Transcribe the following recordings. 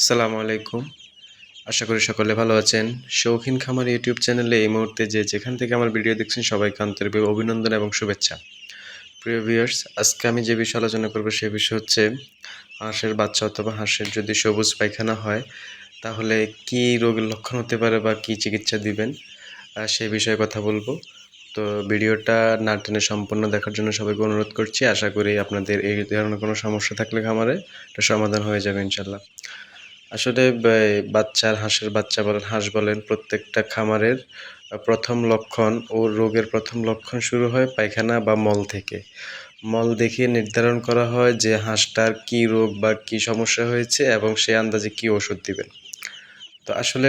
আসসালামু আলাইকুম। আশা করি সকলে ভালো আছেন। শৌখিন খামার ইউটিউব চ্যানেলে এই মুহূর্তে যে যেখান থেকে আমার ভিডিও দেখছেন সবাইকে আন্তরিক অভিনন্দন এবং শুভেচ্ছা। প্রিয় ভিউয়ার্স, আজকে আমি যে বিষয়ে আলোচনা করব সে বিষয় হচ্ছে হাঁসের বাচ্চা অথবা হাঁসের যদি সবুজ পায়খানা হয়, তাহলে কি রোগের লক্ষণ হতে পারে বা কি চিকিৎসা দিবেন সে বিষয়ে কথা বলব। তো ভিডিওটা না টেনে সম্পূর্ণ দেখার জন্য সবাইকে অনুরোধ করছি। আশা করি আপনাদের এই ধরনের কোনো সমস্যা থাকলে খামারে এটা সমাধান হয়ে যাবে ইনশাল্লাহ আসলে বাচ্চার হাঁসের বাচ্চা বলেন, হাঁস বলেন, প্রত্যেকটা খামারের প্রথম লক্ষণ ও রোগের প্রথম লক্ষণ শুরু হয় পায়খানা বা মল থেকে। মল দেখে নির্ধারণ করা হয় যে হাঁসটার কি রোগ বা কি সমস্যা হয়েছে এবং সে আন্দাজে কি ওষুধ দিবেন। তো আসলে,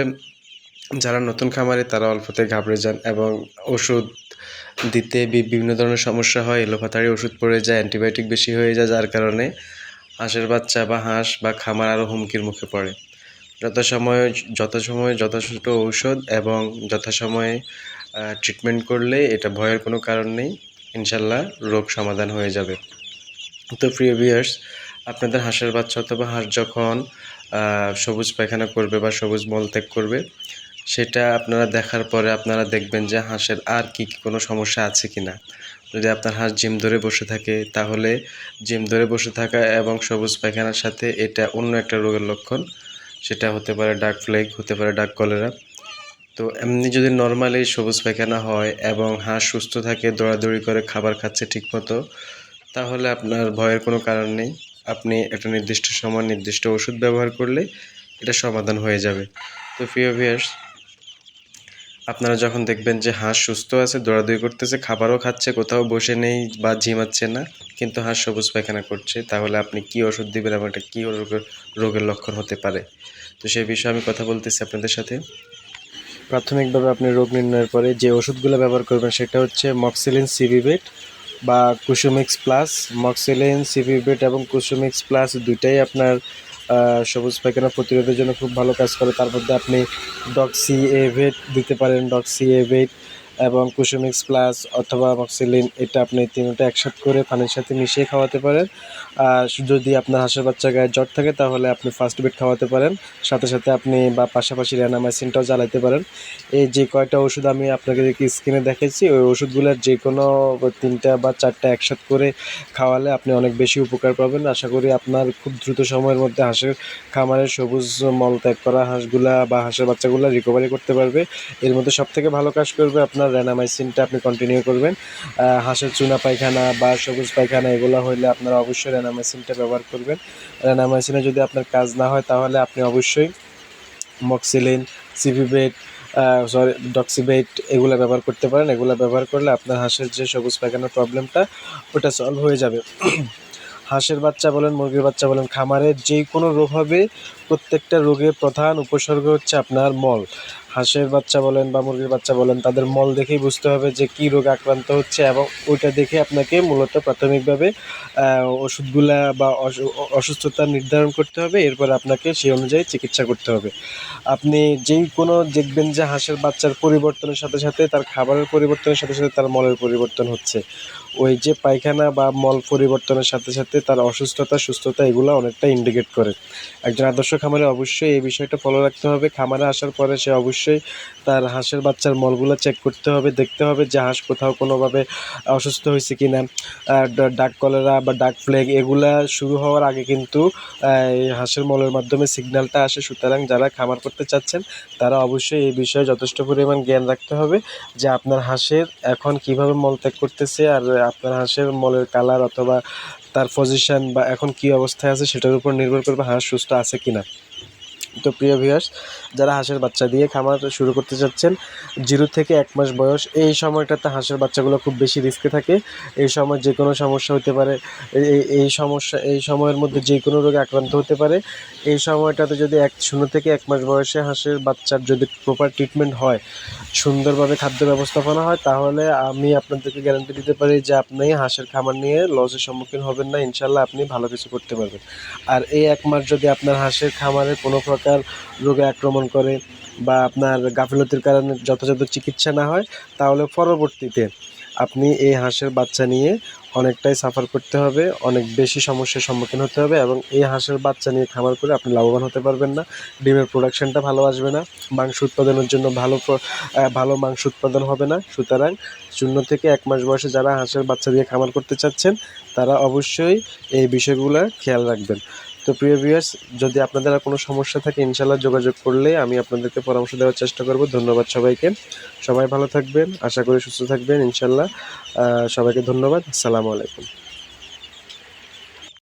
যারা নতুন খামারে তারা অল্পতে ঘাবড়ে যান এবং ওষুধ দিতে বিভিন্ন ধরনের সমস্যা হয়, এলোপাতাড়ি ওষুধ পড়ে যায়, অ্যান্টিবায়োটিক বেশি হয়ে যায়, যার কারণে হাঁসের বাচ্চা বা হাঁস বা খামার আরও হুমকির মুখে পড়ে। যথাসময়ে যথাসময়ে যথাযথ ঔষধ এবং যথাসময়ে ট্রিটমেন্ট করলে এটা ভয়ের কোনো কারণ নেই। ইনশাল্লাহ রোগ সমাধান হয়ে যাবে। তো প্রিয় ভিউয়ার্স আপনাদের হাঁসের বাচ্চা অথবা হাঁস যখন সবুজ পায়খানা করবে বা সবুজ মলত্যাগ করবে, সেটা আপনারা দেখার পরে আপনারা দেখবেন যে হাঁসের আর কি কি কোনো সমস্যা আছে কি না যদি আপনার হাঁস জিম ধরে বসে থাকে, তাহলে জিম ধরে বসে থাকা এবং সবুজ পায়খানার সাথে এটা অন্য একটা রোগের লক্ষণ। সেটা হতে পারে ডাক ফ্লেগ হতে পারে ডাক কলেরা। তো এমনি যদি নর্মালি সবুজ পায়খানা হয় এবং হাঁস সুস্থ থাকে, দৌড়াদৌড়ি করে খাবার খাচ্ছে ঠিকমতো, তাহলে আপনার ভয়ের কোনো কারণ নেই। আপনি একটা নির্দিষ্ট সময় নির্দিষ্ট ওষুধ ব্যবহার করলে এটা সমাধান হয়ে যাবে। তো প্রিয় ভিয়ার্স আপনারা যখন দেখবেন যে হাঁস সুস্থ আছে, দৌড়াদৌড়ি করতেছে, খাবারও খাচ্ছে, কোথাও বসে নেই বা ঝিমাচ্ছে না, কিন্তু হাঁস সবুজ পায়খানা করছে, তাহলে আপনি কি ওষুধ দিবেন এবং এটা কী রোগের রোগের লক্ষণ হতে পারে? তো সেই বিষয়ে আমি কথা বলতেছি আপনাদের সাথে। প্রাথমিকভাবে আপনি রোগ নির্ণয়ের পরে যে ওষুধগুলো ব্যবহার করবেন, সেটা হচ্ছে মক্সিলিন সিভিবেট বা কুসুমিক্স প্লাস মক্সিলিন সিভিবেট এবং কুসুমিক্স প্লাস দুইটাই আপনার সবুজ পায়খানা প্রতিরোধের জন্য খুব ভালো কাজ করে। তার মধ্যে আপনি ডক্সি এভেট দিতে পারেন। ডক্সি এভেট এবং কুসুমিক্স প্লাস অথবা মক্সিলিন এটা আপনি তিনটা একসাথে করে পানির সাথে মিশিয়ে খাওয়াতে পারেন। আর যদি আপনার হাঁসের বাচ্চা গায়ে জ্বর থাকে, তাহলে আপনি ফার্স্ট বেড খাওয়াতে পারেন। সাথে সাথে আপনি বা পাশাপাশি র্যানামাইসিনটাও জ্বালাতে পারেন। এই যে কয়টা ওষুধ আমি আপনাকে স্ক্রিনে দেখেছি ওই ওষুধগুলোর যে কোনো তিনটা বা চারটা একসাথে করে খাওয়ালে আপনি অনেক বেশি উপকার পাবেন। আশা করি আপনার খুব দ্রুত সময়ের মধ্যে হাঁসের খামারের সবুজ মল ত্যাগ করা হাঁসগুলা বা হাঁসের বাচ্চাগুলো রিকভারি করতে পারবে। এর মধ্যে সব থেকে ভালো কাজ করবে আপনার র্যানামাইসিনটা আপনি কন্টিনিউ করবেন। হাঁসের চুনা পায়খানা বা সবুজ পায়খানা, এগুলো হইলে আপনারা অবশ্যই র্যানামাইসিনটা ব্যবহার করবেন। র্যানামাইসিনে যদি আপনার কাজ না হয়, তাহলে আপনি অবশ্যই মক্সিলিন সিভিবেট সরি ডক্সিবেট এগুলো ব্যবহার করতে পারেন। এগুলো ব্যবহার করলে আপনার হাঁসের যে সবুজ পায়খানার প্রবলেমটা ওটা সলভ হয়ে যাবে। হাঁসের বাচ্চা বলেন, মুরগির বাচ্চা বলেন খামারের যে কোনো রোগ হবে প্রত্যেকটা রোগের প্রধান উপসর্গ হচ্ছে আপনার মল। হাঁসের বাচ্চা বলেন বা মুরগির বাচ্চা বলেন, তাদের মল দেখেই বুঝতে হবে যে কী রোগ আক্রান্ত হচ্ছে এবং ওইটা দেখে আপনাকে মূলত প্রাথমিকভাবে ওষুধগুলা বা অসুস্থতা নির্ধারণ করতে হবে, এরপর আপনাকে সেই অনুযায়ী চিকিৎসা করতে হবে। আপনি যেই কোনো দেখবেন যে হাঁসের বাচ্চার পরিবর্তনের সাথে সাথে তার খাবারের পরিবর্তনের সাথে সাথে তার মলের পরিবর্তন হচ্ছে। ওই যে পায়খানা বা মল পরিবর্তনের সাথে সাথে তার অসুস্থতা, সুস্থতা এগুলো অনেকটা ইন্ডিকেট করে। একজন আদর্শ খামারে অবশ্যই এই বিষয়টা ফলো রাখতে হবে। খামারে আসার পরে সে অবশ্যই তার হাঁসের বাচ্চার মলগুলো চেক করতে হবে, দেখতে হবে যে হাঁস কোথাও কোনোভাবে অসুস্থ হয়েছে কি না ডাক কলেরা বা ডাক ফ্লেগ এগুলা শুরু হওয়ার আগে কিন্তু এই হাঁসের মলের মাধ্যমে সিগন্যালটা আসে। সুতরাং যারা খামার করতে চাচ্ছেন, তারা অবশ্যই এই বিষয়ে যথেষ্ট পরিমাণ জ্ঞান রাখতে হবে যে আপনার হাঁসের এখন কীভাবে মল ত্যাগ করতেছে, আর আপনার হাঁসের মলের কালার অথবা তার পজিশন বা এখন কি অবস্থায় আছে সেটার উপর নির্ভর করবে হাঁস সুস্থ আছে কিনা। তো প্রিয় ভিউয়ার্স যারা হাঁসের বাচ্চা দিয়ে খামার শুরু করতে চাচ্ছেন, জিরো থেকে এক মাস বয়স, এই সময়টাতে হাঁসের বাচ্চাগুলো খুব বেশি রিস্কে থাকে। এই সময় যে কোনো সমস্যা হতে পারে এই- সমস্যা, এই সময়ের মধ্যে যে কোনো রোগে আক্রান্ত হতে পারে। এই সময়টাতে যদি এক, শূন্য থেকে এক মাস বয়সে হাঁসের বাচ্চার যদি প্রপার ট্রিটমেন্ট হয়, সুন্দরভাবে খাদ্য ব্যবস্থাপনা হয়, তাহলে আমি আপনাদেরকে গ্যারান্টি দিতে পারি যে আপনি হাঁসের খামার নিয়ে লসের সম্মুখীন হবেন না। ইনশাল্লাহ আপনি ভালো কিছু করতে পারবেন। আর এই এক মাস যদি আপনার হাঁসের খামারে কোনো প্রকার রোগে আক্রমণ করে বা আপনার গাফিলতির কারণে যথাযথ চিকিৎসা না হয়, তাহলে পরবর্তীতে আপনি এই হাঁসের বাচ্চা নিয়ে অনেকটাই সাফার করতে হবে, অনেক বেশি সমস্যার সম্মুখীন হতে হবে এবং এই হাঁসের বাচ্চা নিয়ে খামার করে আপনি লাভবান হতে পারবেন না। ডিমের প্রোডাকশনটা ভালো আসবে না, মাংস উৎপাদনের জন্য ভালো ভালো মাংস উৎপাদন হবে না। সুতরাং শূন্য থেকে এক মাস বয়সে যারা হাঁসের বাচ্চা দিয়ে খামার করতে চাচ্ছেন, তারা অবশ্যই এই বিষয়গুলো খেয়াল রাখবেন। তো প্রিয় ভিউয়ার্স যদি আপনাদের আর কোনো সমস্যা থাকে ইনশাল্লাহ যোগাযোগ করলে আমি আপনাদেরকে পরামর্শ দেওয়ার চেষ্টা করব। ধন্যবাদ সবাইকে। সবাই ভালো থাকবেন, আশা করি সুস্থ থাকবেন ইনশাল্লাহ সবাইকে ধন্যবাদ। আসসালামু আলাইকুম।